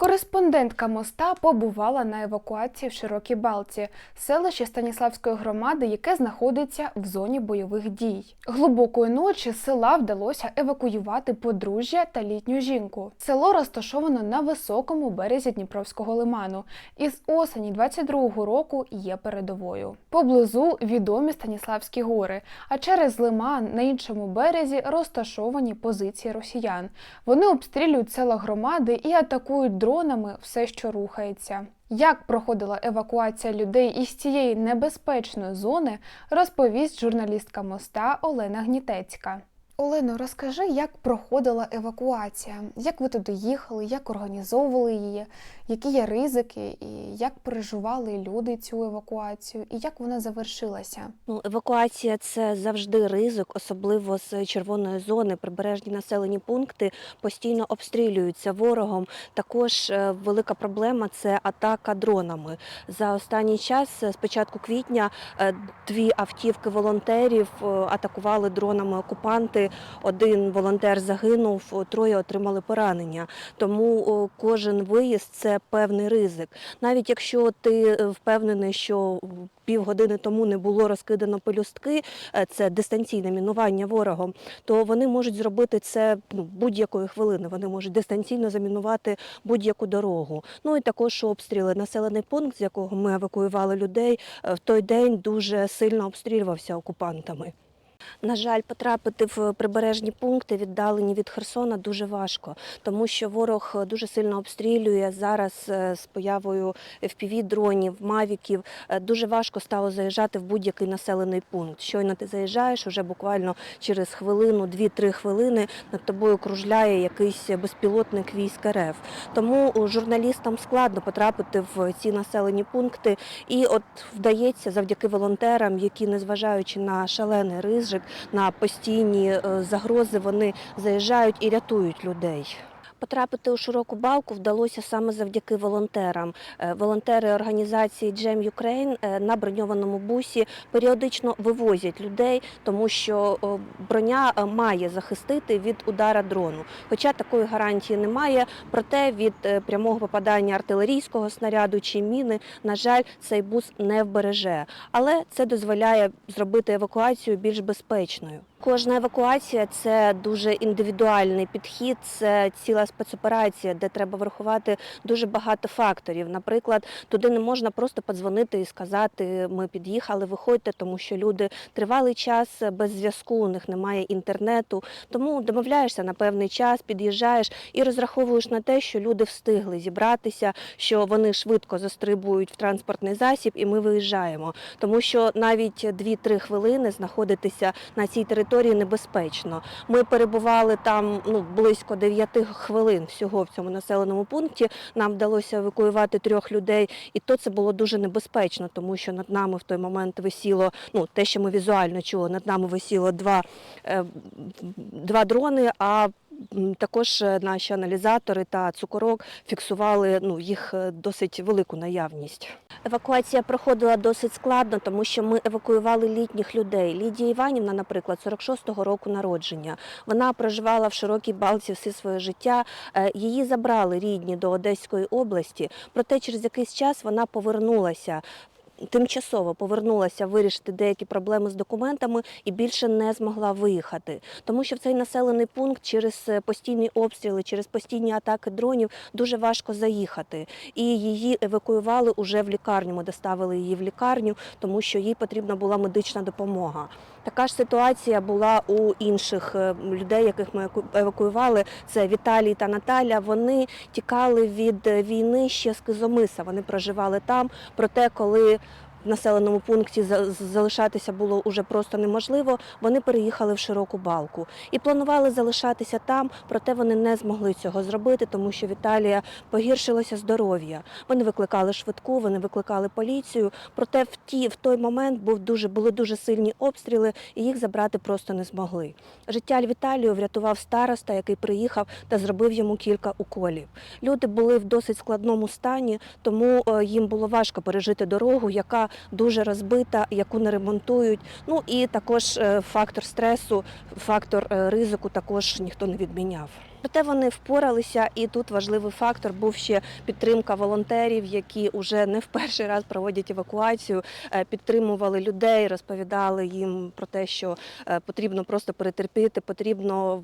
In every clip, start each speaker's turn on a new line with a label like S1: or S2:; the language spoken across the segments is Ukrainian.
S1: Кореспондентка моста побувала на евакуації в Широкій Балці, селище Станіславської громади, яке знаходиться в зоні бойових дій. Глибокої ночі села вдалося евакуювати подружжя та літню жінку. Село розташовано на високому березі Дніпровського лиману і з осені 22-го року є передовою. Поблизу відомі Станіславські гори, а через лиман на іншому березі розташовані позиції росіян. Вони обстрілюють села громади і атакують дронами все, що рухається. Як проходила евакуація людей із цієї небезпечної зони, розповість журналістка моста Олена Гнітецька. Олено, розкажи, як проходила евакуація, як ви туди їхали, як організовували її, які є ризики, і як переживали люди цю евакуацію, і як вона завершилася?
S2: Ну, евакуація це завжди ризик, особливо з червоної зони. Прибережні населені пункти постійно обстрілюються ворогом. Також е, велика проблема це атака дронами. За останній час, е, з початку квітня, е, дві автівки волонтерів атакували дронами окупанти. Один волонтер загинув, троє отримали поранення. Тому кожен виїзд це певний ризик. Навіть якщо ти е, впевнений, що півгодини тому не було розкидано пелюстки, е, це дистанційне мінування ворогом, то вони можуть зробити це ну, будь-якої хвилини. Вони можуть дистанційно замінувати будь-яку дорогу. Ну і також обстріли. Населений пункт, з якого ми евакуювали людей, е, в той день дуже сильно обстрілювався окупантами. На жаль, потрапити в прибережні пункти, віддалені від Херсона, дуже важко, тому що ворог дуже сильно обстрілює зараз е, з появою FPV-дронів, мавіків. е, Дуже важко стало заїжджати в будь-який населений пункт. Щойно ти заїжджаєш, уже буквально через хвилину, 2-3 хвилини над тобою кружляє якийсь безпілотник військ РФ. Тому журналістам складно потрапити в ці населені пункти. І от вдається завдяки волонтерам, які, незважаючи на шалений ризик, на постійні е, загрози, вони заїжджають і рятують людей. Потрапити у широку балку вдалося саме завдяки волонтерам. Е, Волонтери організації Jam Ukraine е, на броньованому бусі періодично вивозять людей, тому що броня е, має захистити від удара дрону. Хоча такої гарантії немає, проте від прямого попадання артилерійського снаряду чи міни, на жаль, цей бус не вбереже. Але це дозволяє зробити евакуацію більш безпечною. Кожна евакуація це дуже індивідуальний підхід, це ціла спецоперація, де треба врахувати дуже багато факторів. Наприклад, туди не можна просто подзвонити і сказати, ми під'їхали, виходьте, тому що люди тривалий час без зв'язку, у них немає інтернету. Тому домовляєшся на певний час, під'їжджаєш і розраховуєш на те, що люди встигли зібратися, що вони швидко застрибують в транспортний засіб, і ми виїжджаємо. Тому що навіть 2-3 хвилини знаходитися на цій території небезпечно. Ми перебували там ну близько 9 хвилин всього в цьому населеному пункті. Нам вдалося евакуювати трьох людей, і то це було дуже небезпечно, тому що над нами в той момент висіло ну те, що ми візуально чули, над нами висіло два, е, два дрони. А також е, наші аналізатори та цукорок фіксували ну, їх е, досить велику наявність. Евакуація проходила досить складно, тому що ми евакуювали літніх людей. Лідія Іванівна, наприклад, 46-го року народження. Вона проживала в Широкій Балці все своє життя. Е, Її забрали рідні до Одеської області, проте через якийсь час вона повернулася. Тимчасово повернулася вирішити деякі проблеми з документами і більше не змогла виїхати, тому що в цей населений пункт через е, постійні обстріли, через постійні атаки дронів дуже важко заїхати. І її евакуювали уже в лікарню. Ми доставили її в лікарню, тому що їй потрібна була медична допомога. Така ж ситуація була у інших е, людей, яких ми евакуювали. Це Віталій та Наталя. Вони тікали від е, війни ще з Кизомиса. Вони проживали там. Проте, коли населеному пункті за- залишатися було уже просто неможливо. Вони переїхали в широку балку і планували залишатися там, проте вони не змогли цього зробити, тому що Віталія погіршилося здоров'я. Вони викликали швидку, вони викликали поліцію. Проте в ті в той момент був дуже були дуже сильні обстріли, і їх забрати просто не змогли. Життя Віталію врятував староста, який приїхав та зробив йому кілька уколів. Люди були в досить складному стані, тому е, їм було важко пережити дорогу, яка дуже розбита, яку не ремонтують. Ну і також е, фактор стресу, фактор е, ризику також ніхто не відміняв. Проте вони впоралися, і тут важливий фактор був ще підтримка волонтерів, які вже не в перший раз проводять евакуацію, е, підтримували людей, розповідали їм про те, що потрібно просто перетерпіти, потрібно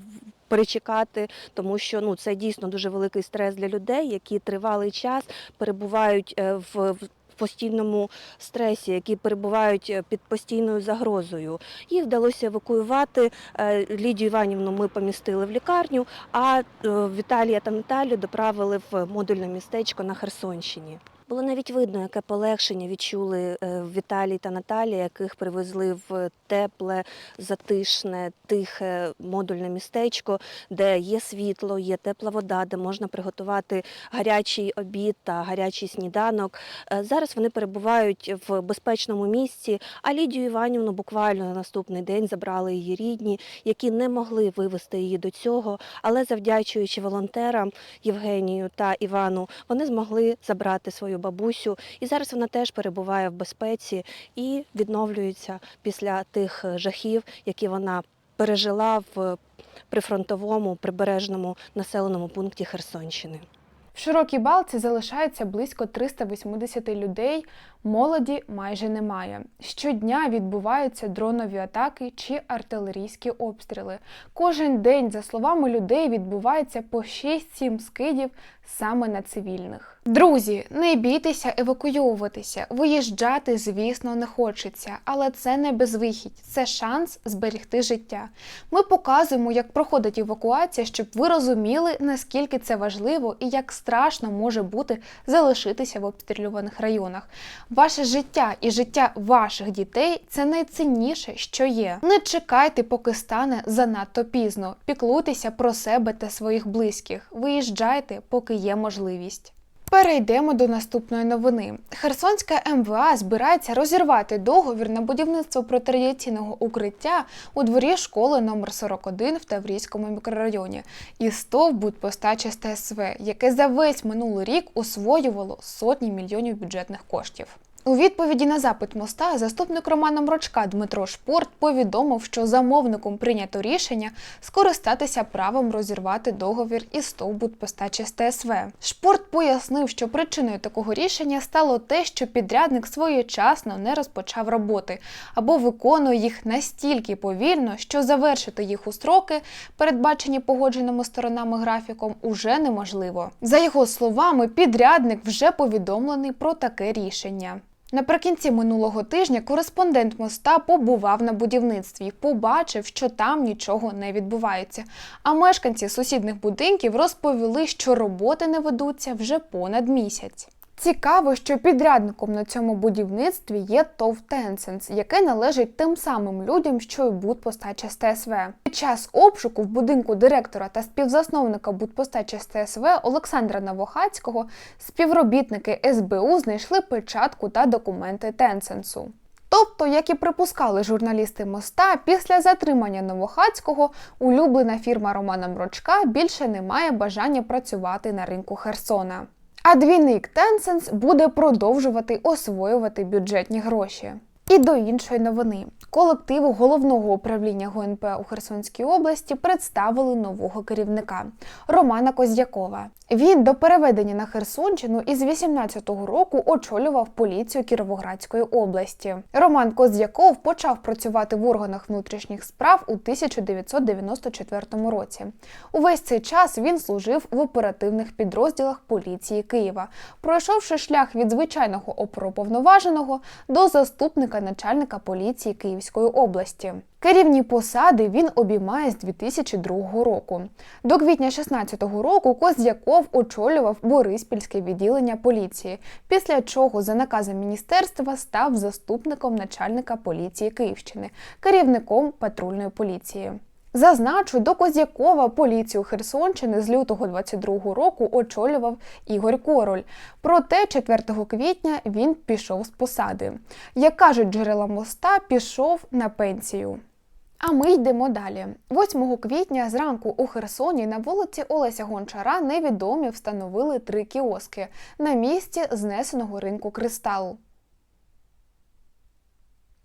S2: перечекати, тому що ну це дійсно дуже великий стрес для людей, які тривалий час перебувають в. В Постійному стресі, які перебувають е, під постійною загрозою, їх вдалося евакуювати. Е, Лідію Іванівну ми помістили в лікарню, а е, Віталія та Наталю доправили в модульне містечко на Херсонщині. Було навіть видно, яке полегшення відчули е, Віталій та Наталія, яких привезли в тепле, затишне, тихе модульне містечко, де є світло, є тепла вода, де можна приготувати гарячий обід та гарячий сніданок. Е, Зараз вони перебувають в безпечному місці, а Лідію Іванівну буквально на наступний день забрали її рідні, які не могли вивести її до цього, але завдячуючи волонтерам Євгенію та Івану, вони змогли забрати свою бабусю. І зараз вона теж перебуває в безпеці і відновлюється після тих е, жахів, які вона пережила в прифронтовому прибережному населеному пункті Херсонщини.
S1: В широкій балці залишається близько 380 людей, молоді майже немає. Щодня відбуваються дронові атаки чи артилерійські обстріли. Кожен день, за словами людей, відбувається по 6-7 скидів саме на цивільних. Друзі, не бійтеся евакуйовуватися. Виїжджати, звісно, не хочеться, але це не безвихідь, це шанс зберегти життя. Ми показуємо, як проходить евакуація, щоб ви розуміли, наскільки це важливо і як страшно може бути залишитися в обстрілюваних районах. Ваше життя і життя ваших дітей це найцінніше, що є. Не чекайте, поки стане занадто пізно. Піклуйтеся про себе та своїх близьких. Виїжджайте, поки є можливість. Перейдемо до наступної новини. Херсонська МВА збирається розірвати договір на будівництво протирадіаційного укриття у дворі школи номер 41 в Таврійському мікрорайоні і стовбут постачі з ТСВ, яке за весь минулий рік освоювало сотні мільйонів бюджетних коштів. У відповіді на запит моста заступник Романа Мрочка Дмитро Шпорт повідомив, що замовником прийнято рішення скористатися правом розірвати договір із стовбудпостачі з ТСВ. Шпорт пояснив, що причиною такого рішення стало те, що підрядник своєчасно не розпочав роботи або виконує їх настільки повільно, що завершити їх у строки, передбачені погодженими сторонами графіком, уже неможливо. За його словами, підрядник вже повідомлений про таке рішення. Наприкінці минулого тижня кореспондент моста побував на будівництві, побачив, що там нічого не відбувається. А мешканці сусідних будинків розповіли, що роботи не ведуться вже понад місяць. Цікаво, що підрядником на цьому будівництві є ТОВ Тенсенс, яке належить тим самим людям, що й будпостача ТСВ. Під час обшуку в будинку директора та співзасновника будпостачі з ТСВ Олександра Новохацького співробітники СБУ знайшли печатку та документи Тенсенсу. Тобто, як і припускали журналісти моста, після затримання Новохацького улюблена фірма Романа Мрочка більше не має бажання працювати на ринку Херсона. А двійник Tencent буде продовжувати освоювати бюджетні гроші. І до іншої новини. Колективу головного управління ГУНП у Херсонській області представили нового керівника Романа Коздякова. Він до переведення на Херсонщину із 18-го року очолював поліцію Кіровоградської області. Роман Коздяков почав працювати в органах внутрішніх справ у 1994 році. Увесь цей час він служив в оперативних підрозділах поліції Києва, пройшовши шлях від звичайного оперуповноваженого до заступника начальника поліції Київської області. Керівні посади він обіймає з 2002 року. До квітня 16-го року Козяков очолював Бориспільське відділення поліції, після чого за наказом міністерства став заступником начальника поліції Київщини, керівником патрульної поліції. Зазначу, до Козякова поліцію Херсонщини з лютого 22 року очолював Ігор Король. Проте 4 квітня він пішов з посади. Як кажуть джерела моста, пішов на пенсію. А ми йдемо далі. 8 квітня зранку у Херсоні на вулиці Олеся Гончара невідомі встановили три кіоски на місці знесеного ринку Кристал.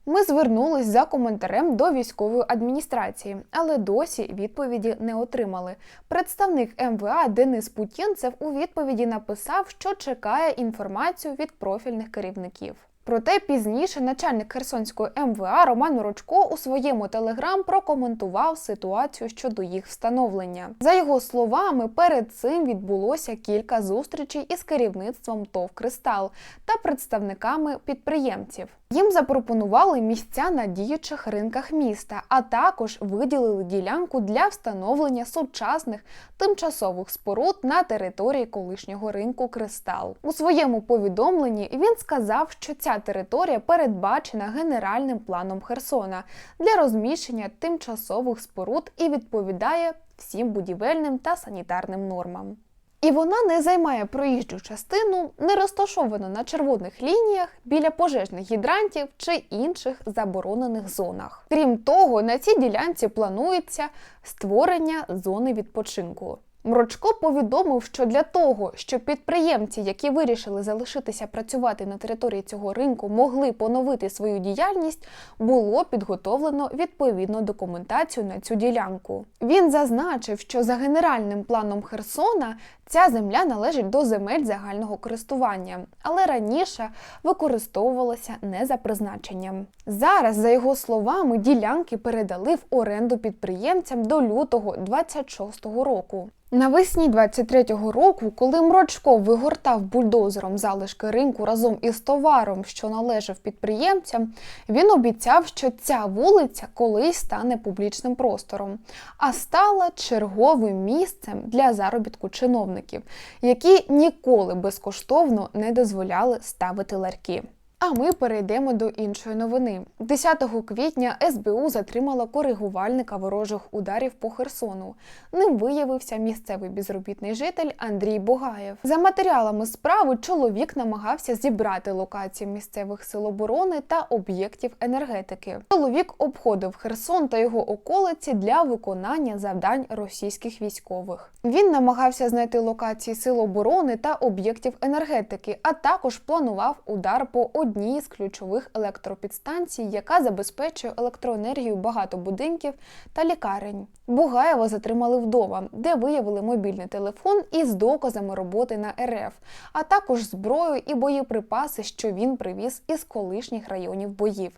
S1: Ми звернулись за коментарем до військової адміністрації, але досі відповіді не отримали. Представник МВА Денис Путінцев у відповіді написав, що чекає інформацію від профільних керівників. Проте пізніше начальник Херсонської МВА Роман Морочко у своєму телеграм прокоментував ситуацію щодо їх встановлення. За його словами, перед цим відбулося кілька зустрічей із керівництвом ТОВ Кристал та представниками підприємців. Їм запропонували місця на діючих ринках міста, а також виділили ділянку для встановлення сучасних тимчасових споруд на території колишнього ринку Кристал. У своєму повідомленні він сказав, що ця територія передбачена генеральним планом Херсона для розміщення тимчасових споруд і відповідає всім будівельним та санітарним нормам. І вона не займає проїжджу частину, не розташована на червоних лініях біля пожежних гідрантів чи інших заборонених зонах. Крім того, на цій ділянці планується створення зони відпочинку. Мрочко повідомив, що для того, щоб підприємці, які вирішили залишитися працювати на території цього ринку, могли поновити свою діяльність, було підготовлено відповідну документацію на цю ділянку. Він зазначив, що за генеральним планом Херсона ця земля належить до земель загального користування, але раніше використовувалася не за призначенням. Зараз, за його словами, ділянки передали в оренду підприємцям до лютого 26-го року. Навесні 23-го року, коли Мрочко вигортав бульдозером залишки ринку разом із товаром, що належав підприємцям, він обіцяв, що ця вулиця колись стане публічним простором, а стала черговим місцем для заробітку чиновників, які ніколи безкоштовно не дозволяли ставити ларки. А ми перейдемо до іншої новини. 10 квітня СБУ затримала коригувальника ворожих ударів по Херсону. Ним виявився місцевий безробітний житель Андрій Богаєв. За матеріалами справи чоловік намагався зібрати локації місцевих сил оборони та об'єктів енергетики. Чоловік обходив Херсон та його околиці для виконання завдань російських військових. Він намагався знайти локації сил оборони та об'єктів енергетики, а також планував удар по одній з ключових електропідстанцій, яка забезпечує електроенергію багато будинків та лікарень. Бугаєва затримали вдома, де виявили мобільний телефон із доказами роботи на РФ, а також зброю і боєприпаси, що він привіз із колишніх районів боїв.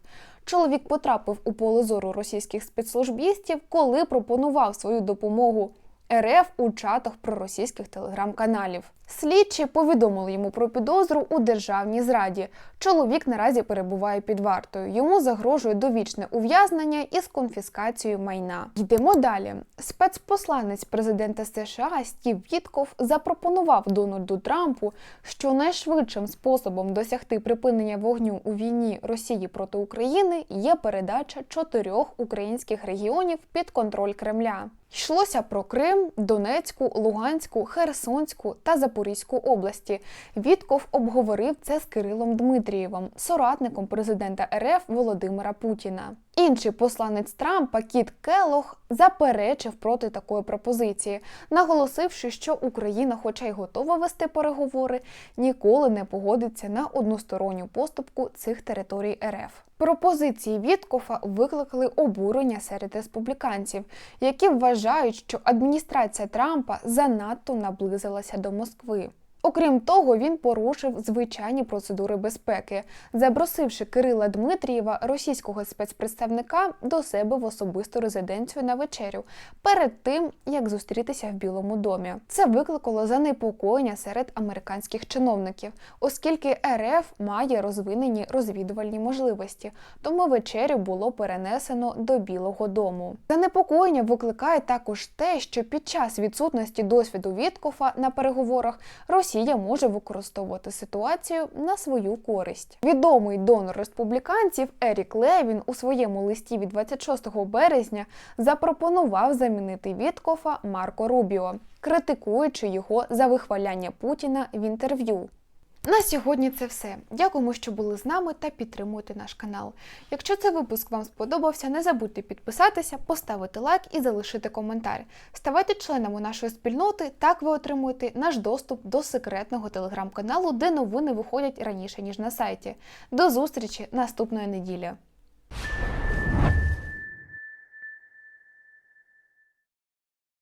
S1: Чоловік потрапив у поле зору російських спецслужбістів, коли пропонував свою допомогу РФ у чатах проросійських телеграм-каналів. Слідчі повідомили йому про підозру у державній зраді. Чоловік наразі перебуває під вартою. Йому загрожує довічне ув'язнення із конфіскацією майна. Йдемо далі. Спецпосланець президента США Стів Вітков запропонував Дональду Трампу, що найшвидшим способом досягти припинення вогню у війні Росії проти України є передача чотирьох українських регіонів під контроль Кремля. Йшлося про Крим, Донецьку, Луганську, Херсонську та Запорізьку області. Вітков обговорив це з Кирилом Дмитрієвим, соратником президента РФ Володимира Путіна. Інший посланець Трампа Кіт Келох заперечив проти такої пропозиції, наголосивши, що Україна, хоча й готова вести переговори, ніколи не погодиться на односторонню поступку цих територій РФ. Пропозиції Віткофа викликали обурення серед республіканців, які вважають, що адміністрація Трампа занадто наблизилася до Москви. Окрім того, він порушив звичайні процедури безпеки, запросивши Кирила Дмитрієва, російського спецпредставника, до себе в особисту резиденцію на вечерю перед тим, як зустрітися в Білому домі. Це викликало занепокоєння серед американських чиновників, оскільки РФ має розвинені розвідувальні можливості, тому вечерю було перенесено до Білого Дому. Занепокоєння викликає також те, що під час відсутності досвіду Віткофа на переговорах Росія може використовувати ситуацію на свою користь. Відомий донор республіканців Ерік Левін у своєму листі від 26 березня запропонував замінити Віткофа Марко Рубіо, критикуючи його за вихваляння Путіна в інтерв'ю. На сьогодні це все. Дякуємо, що були з нами та підтримуєте наш канал. Якщо цей випуск вам сподобався, не забудьте підписатися, поставити лайк і залишити коментар. Ставайте членами нашої спільноти, так ви отримуєте наш доступ до секретного телеграм-каналу, де новини виходять раніше ніж на сайті. До зустрічі наступної неділі.